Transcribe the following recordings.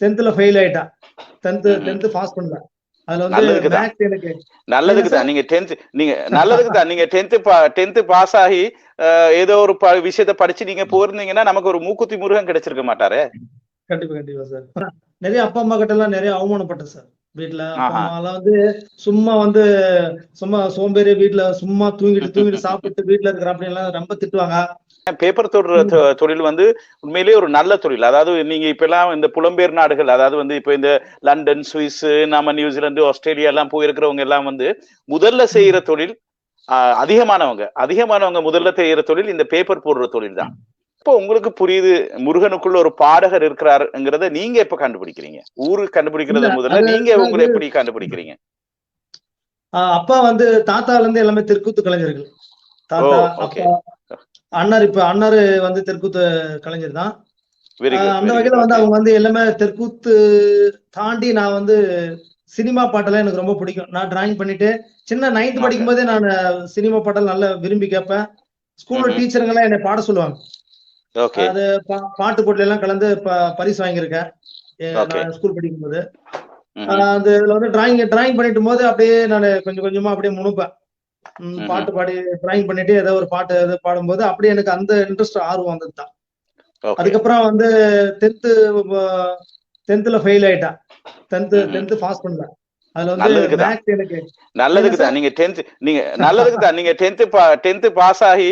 டென்த்ல ஃபெயில் ஆயிட்டா. Tenth. Tenth pass பண்ணல அதுல வந்து நல்லதுக்கு தான். மேக்ஸ் எனக்கு நல்லதுக்கு என்ன தான் நீங்க டென்த் நீங்க நல்லதுக்கு தான் நீங்க டென்த் டென்த் பாஸ் ஆகி ஏதோ ஒரு விஷயத்த படிச்சு நீங்க போயிருந்தீங்கன்னா நமக்கு ஒரு மூக்குத்தி முருகன் கிடைச்சிருக்க மாட்டாரு. கண்டிப்பா கண்டிப்பா சார் நிறைய அப்பா அம்மா கிட்ட எல்லாம் நிறைய அவமானப்பட்டேன் சார் அம்மா எல்லாம் வந்து சும்மா வந்து சும்மா சோம்பேறி வீட்ல சும்மா தூங்கிட்டு தூங்கிட்டு சாப்பிட்டு வீட்ல இருக்கிற அப்படி எல்லாம் ரொம்ப திட்டுவாங்க. பேப்பர் தொடுற தொழில் வந்து உண்மையிலேயே ஒரு நல்ல தொழில். அதாவது நீங்க இப்ப எல்லாம் இந்த புலம்பெயர் நாடுகள் அதாவது வந்து இப்ப இந்த லண்டன் சுவிஸ் நம்ம நியூசிலாந்து ஆஸ்திரேலியா எல்லாம் போயிருக்கிறவங்க எல்லாம் வந்து முதல்ல செய்யற தொழில் அதிகமானவங்க. அதிகமானவங்க முதல்ல செய்யற தொழில் இந்த பேப்பர் போடுற தொழில் தான். இப்போ உங்களுக்கு புரியுது முருகனுக்குள்ள ஒரு பாடகர் இருக்கிறாருங்கிறத நீங்க எப்ப கண்டுபிடிக்கிறீங்க? ஊரு கண்டுபிடிக்கிறத முதல்ல நீங்க உங்களை எப்படி கண்டுபிடிக்கிறீங்க? அப்பா வந்து தாத்தால இருந்து எல்லாமே தெற்குத்து கலைஞர்கள். தாத்தா. அப்பா அண்ணார் இப்ப அண்ணாரு வந்து தெற்குத்து கலைஞர் தான். அந்த வகையில வந்து அவங்க வந்து எல்லாமே தெற்குத்து தாண்டி நான் வந்து சினிமா பாட்டெல்லாம் எனக்கு ரொம்ப பிடிக்கும். நான் டிராயிங் பண்ணிட்டு சின்ன நைன்த். படிக்கும் போதே நான் சினிமா பாட்டெல்லாம் நல்லா விரும்பி கேட்பேன். ஸ்கூல்ல. டீச்சருங்க எல்லாம் என்னை பாட சொல்லுவாங்க. அது பாட்டு போட்டில எல்லாம் கலந்து பரிசு வாங்கியிருக்கேன். ஸ்கூல் படிக்கும் போது அந்த இதுல வந்து டிராயிங் டிராயிங் பண்ணிட்டு போது அப்படியே நான் கொஞ்சம் கொஞ்சமா அப்படியே முணுப்பேன். பாட்டு பாடி டிராயிங் பண்ணிட்டு ஏதோ ஒரு பாட்டு ஏதோ பாடும்போது அப்படியே எனக்கு அந்த இன்ட்ரெஸ்ட் ஆர்வம் வந்தது தான் அதுக்கப்புறம் வந்து டென்த்து டென்த்ல ஃபெயில் ஆயிட்டா டென்த் ம்ஹும். டென்த் பாஸ் வந்து நல்லதுக்கு தான். நல்லதுக்கு தான். நீங்க டென்த் நீங்க நல்லதுக்கு தான். நீங்க டென்த் டென்த் பாஸ் ஆகி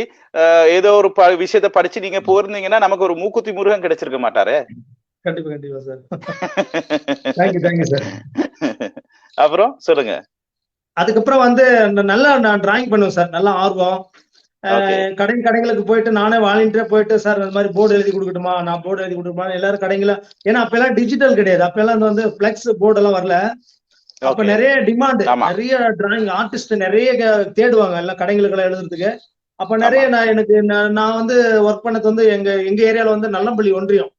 ஏதோ ஒரு விஷயத்த படிச்சு நீங்க போயிருந்தீங்கன்னா நமக்கு ஒரு மூக்குத்தி முருகன் கிடைச்சிருக்க மாட்டாரு. கண்டிப்பா கண்டிப்பா சார் அப்புறம் சொல்லுங்க. அதுக்கப்புறம் வந்து நல்லா நான் டிராயிங் பண்ணுவேன் சார் நல்லா ஆர்வம். கடை கடைங்களுக்கு போயிட்டு நானே வாலண்டியரா போயிட்டு சார் இந்த மாதிரி போர்டு எழுதி கொடுக்கட்டுமா? நான் போர்டு எழுதி கொடுக்கணுமா எல்லாரும் கடைங்கள ஏன்னா அப்ப எல்லாம் டிஜிட்டல் கிடையாது. அப்ப எல்லாம் வந்து பிளெக்ஸ் போர்டு எல்லாம் வரல. அப்ப. நிறைய டிமாண்ட். நிறைய டிராயிங் ஆர்டிஸ்ட் நிறைய தேடுவாங்க எல்லாம் கடைங்களுக்கு எல்லாம் எழுதுறதுக்கு அப்ப நிறைய நான் எனக்கு நான் வந்து ஒர்க் பண்ணது வந்து எங்க எங்க ஏரியால வந்து நல்லம்பள்ளி ஒன்றியம்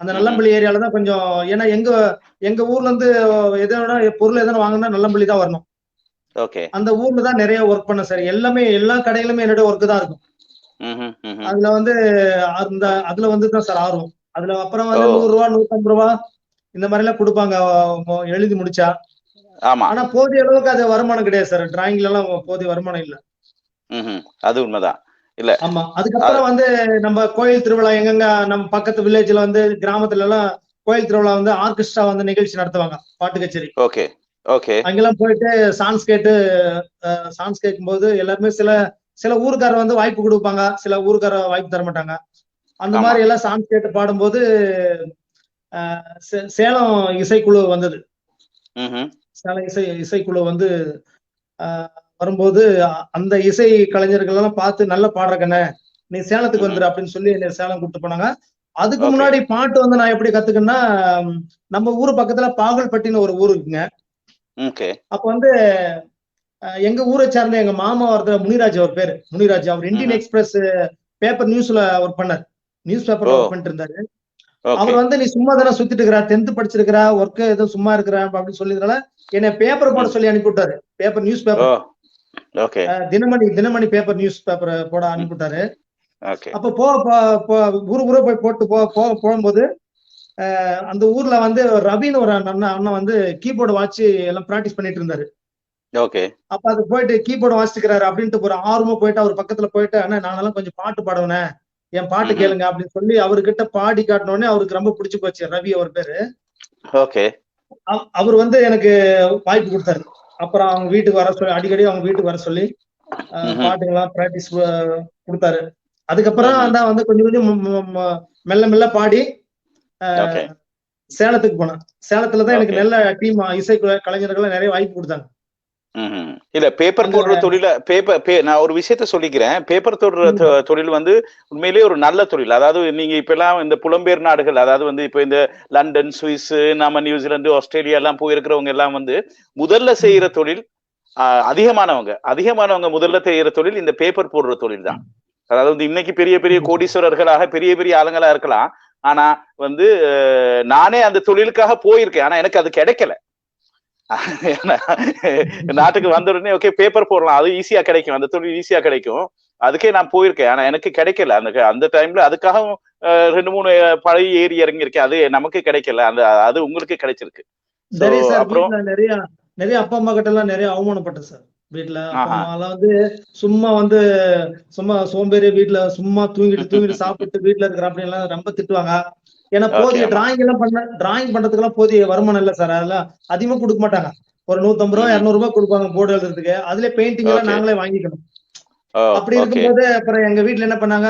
அந்த. நல்லம்பள்ளி ஏரியால தான் கொஞ்சம் ஏன்னா எங்க எங்க ஊர்ல இருந்து எதனா பொருள் எதனா வாங்கினா நல்லம்பள்ளி தான் வரணும் ஓகே அந்த ஊர்ல தான் நிறைய ஒர்க் பண்ண சார் எல்லாமே எல்லா கடைகளுமே என்னோட ஒர்க் தான் இருக்கும். அதுல வந்து அந்த அதுல வந்து தான் சார் ஆர்வம் அதுல அப்புறம் வந்து. நூறு ரூபா நூத்தம்பது ரூபா இந்த மாதிரி எல்லாம் கொடுப்பாங்க எழுதி முடிச்சா ஆமா. ஆனா போதிய அளவுக்கு அது வருமானம் கிடையாது சார். டிராயிங்ல எல்லாம் போதிய வருமானம் இல்ல. அது உண்மைதான். ஆமா. அதுக்கப்புறம் வந்து நம்ம கோயில் திருவிழா எங்கெங்க நம்ம பக்கத்து வில்லேஜ்ல வந்து கிராமத்துல எல்லாம் கோயில் திருவிழா வந்து ஆர்கெஸ்ட்ரா வந்து நிகழ்ச்சி நடத்துவாங்க. பாட்டு கச்சேரி. ஓகே. ஓகே. அங்கெல்லாம் போயிட்டு சாங்ஸ் கேட்டு சாங்ஸ் கேட்கும்போது எல்லாருமே சில சில ஊருக்காரர் வந்து வாய்ப்பு கொடுப்பாங்க. சில ஊருக்கார வாய்ப்பு தர மாட்டாங்க. அந்த. மாதிரி எல்லாம் சாங்ஸ் கேட்டு பாடும்போது சேலம் இசைக்குழு வந்தது. சேலம் இசை இசைக்குழு வந்து வரும்போது அந்த இசை கலைஞர்கள் எல்லாம் பார்த்து நல்ல பாடுற கண்ணே நீ சேலத்துக்கு. வந்துரு அப்படின்னு சொல்லி என்னை சேலம் கூப்பிட்டு போனாங்க அதுக்கு. முன்னாடி பாட்டு வந்து நான் எப்படி கத்துக்கன்னா நம்ம ஊரு பக்கத்துல பாகல்பட்டின்னு ஒரு ஊர் இருக்குங்க அப்ப வந்து எங்க ஊரை சார்ந்த எங்க மாமா ஒருத்தர் முனிராஜ் அவர் பேரு முனிராஜ் அவர் இந்தியன். எக்ஸ்பிரஸ் பேப்பர் நியூஸ்ல ஒர்க் பண்ணார் நியூஸ் பேப்பர்ல ஓ. ஒர்க் பண்ணிட்டு இருந்தாரு அவர் வந்து நீ சும்மா தானே சுத்திட்டு இருக்கிற? டென்த் படிச்சிருக்கிறா? ஒர்க் ஏதோ சும்மா இருக்கிற? அப்படின்னு சொல்லியதுனால என்னை பேப்பர் போட. சொல்லி அனுப்பி விட்டாரு. பேப்பர் நியூஸ் ஓ paper Dinamani Dinamani paper news paper போட அனுப்பி விட்டாரு. ஓகே அப்ப போ போ- போ- ஊரு ஊரா போய் போட்டு போ போ- போகும்போது அந்த ஊர்ல வந்து ரவின்னு ஒரு அண்ணன் அண்ணன் வந்து கீபோர்டு வாட்சி எல்லாம் பிராக்டிஸ் பண்ணிட்டு இருந்தாரு. ஓகே அப்ப அது போயிட்டு கீபோர்டு வாசிக்கிறாரு அப்படின்ட்டு ஒரு ஆர்வமா போயிட்டு அவர் பக்கத்துல போயிட்டு அண்ணா நானெல்லாம் கொஞ்சம் பாட்டு பாடுவேனே. என் பாட்டு. கேளுங்க அப்படின்னு சொல்லி அவர்கிட்ட பாடி காட்டின உடனே அவருக்கு ரொம்ப பிடிச்சு போச்சு ரவி அவர் பேரு ஓகே அவ- அவர் வந்து எனக்கு வாய்ப்பு கொடுத்தாரு அப்புறம் அவங்க வீட்டுக்கு வர சொல்லி அடிக்கடி அவங்க வீட்டுக்கு வர சொல்லி. பாட்டுங்கெல்லாம் பிராக்டிஸ் கொடுத்தாரு அதுக்கப்புறம். தான் வந்து கொஞ்சம் கொஞ்சம் மெல்ல மெல்ல பாடி சேலத்துக்கு போனேன் சேலத்துல தான் எனக்கு. நல்ல டீம் இசை குல- கலைஞர்கள் நிறைய வாய்ப்பு கொடுத்தாங்க. இல்ல பேப்பர் போடுற தொழில பேப்பர் நான் ஒரு விஷயத்த சொல்லிக்கிறேன். பேப்பர் தொடுற தொழில் வந்து உண்மையிலேயே ஒரு நல்ல தொழில். அதாவது நீங்க இப்ப எல்லாம் இந்த புலம்பெயர் நாடுகள் அதாவது வந்து இப்ப இந்த லண்டன் சுவிஸ் நம்ம நியூசிலாந்து ஆஸ்திரேலியா எல்லாம் போயிருக்கிறவங்க எல்லாம் வந்து முதல்ல செய்யற தொழில் அதிகமானவங்க. அதிகமானவங்க முதல்ல செய்யற தொழில் இந்த பேப்பர் போடுற தொழில் தான். அதாவது வந்து இன்னைக்கு பெரிய பெரிய கோடீஸ்வரர்களாக பெரிய பெரிய ஆளுங்களா இருக்கலாம். ஆனா வந்து நானே அந்த தொழிலுக்காக போயிருக்கேன். ஆனா எனக்கு அது கிடைக்கல. நாட்டுக்கு வந்த உடனே ஓகே பேப்பர் போடலாம். அது ஈஸியா கிடைக்கும். அந்த தொழில் ஈஸியா கிடைக்கும். அதுக்கே நான் போயிருக்கேன். ஆனா எனக்கு கிடைக்கல. அந்த அந்த டைம்ல அதுக்காகவும் ரெண்டு மூணு பழைய ஏறி இறங்கி இருக்கு அது நமக்கு கிடைக்கல. அந்த அது உங்களுக்கு கிடைச்சிருக்கு. நிறைய சார் அப்புறம்? வீட்டுல நிறைய நிறைய அப்பா அம்மா கிட்ட எல்லாம் நிறைய அவமானப்பட்டேன் சார். வீட்டுல வந்து சும்மா வந்து சும்மா சோம்பேறி வீட்டுல சும்மா தூங்கிட்டு தூங்கிட்டு சாப்பிட்டு வீட்டுல இருக்கிற அப்படி எல்லாம் ரொம்ப திட்டுவாங்க. ஏன்னா போதிய. டிராயிங் எல்லாம் பண்ண டிராயிங் பண்றதுக்கு எல்லாம் போதிய வருமானம் இல்ல சார் அதெல்லாம் அதிகமா கொடுக்க மாட்டாங்க ஒரு நூத்தம்பது ரூபா. இருநூறு ரூபாய் கொடுப்பாங்க போர்டு எழுதுறதுக்கு அதுல பெயிண்டிங் எல்லாம். நாங்களே வாங்கிக்கணும் ஓ, அப்படி. இருக்கும்போது அப்புறம் எங்க வீட்ல என்ன பண்ணாங்க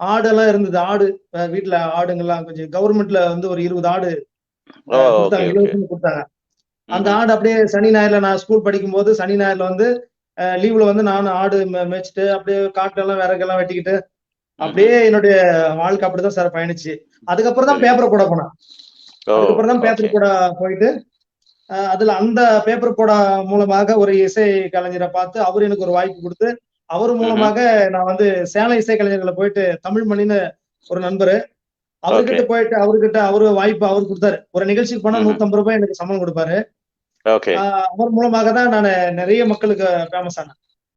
ஆடு எல்லாம் இருந்தது ஆடு வீட்ல ஆடுங்கெல்லாம் கொஞ்சம் கவர்மெண்ட்ல வந்து ஒரு இருபது ஆடு okay, கொடுத்தாங்க அந்த. ஆடு அப்படியே சனி ஞாயிறுல நான் ஸ்கூல் படிக்கும் போது சனி ஞாயிறுல வந்து லீவ்ல வந்து நானும் ஆடு மேய்ச்சிட்டு அப்படியே காட்டெல்லாம் விறகெல்லாம் வெட்டிக்கிட்டு அப்படியே என்னுடைய வாழ்க்கை அப்படிதான் சார் பயணிச்சு. அதுக்கப்புறம் தான். பேப்பர் போட போனேன். அதுக்கப்புறம் தான். பேப்பர் போட போயிட்டு அதுல அந்த பேப்பர் போட மூலமாக ஒரு இசை கலைஞரை பார்த்து அவர் எனக்கு ஒரு வாய்ப்பு கொடுத்து அவர் மூலமாக நான் வந்து சேலம் இசை கலைஞர்களை போயிட்டு தமிழ் மணின்னு ஒரு நண்பரு. அவர்கிட்ட போயிட்டு அவர்கிட்ட அவரு வாய்ப்பு அவர் கொடுத்தாரு. ஒரு நிகழ்ச்சிக்கு போனா. நூத்தம்பது ரூபாய் எனக்கு சம்பளம் கொடுப்பாரு. அவர் மூலமாக தான் நான் நிறைய மக்களுக்கு ஃபேமஸ் ஆனேன்.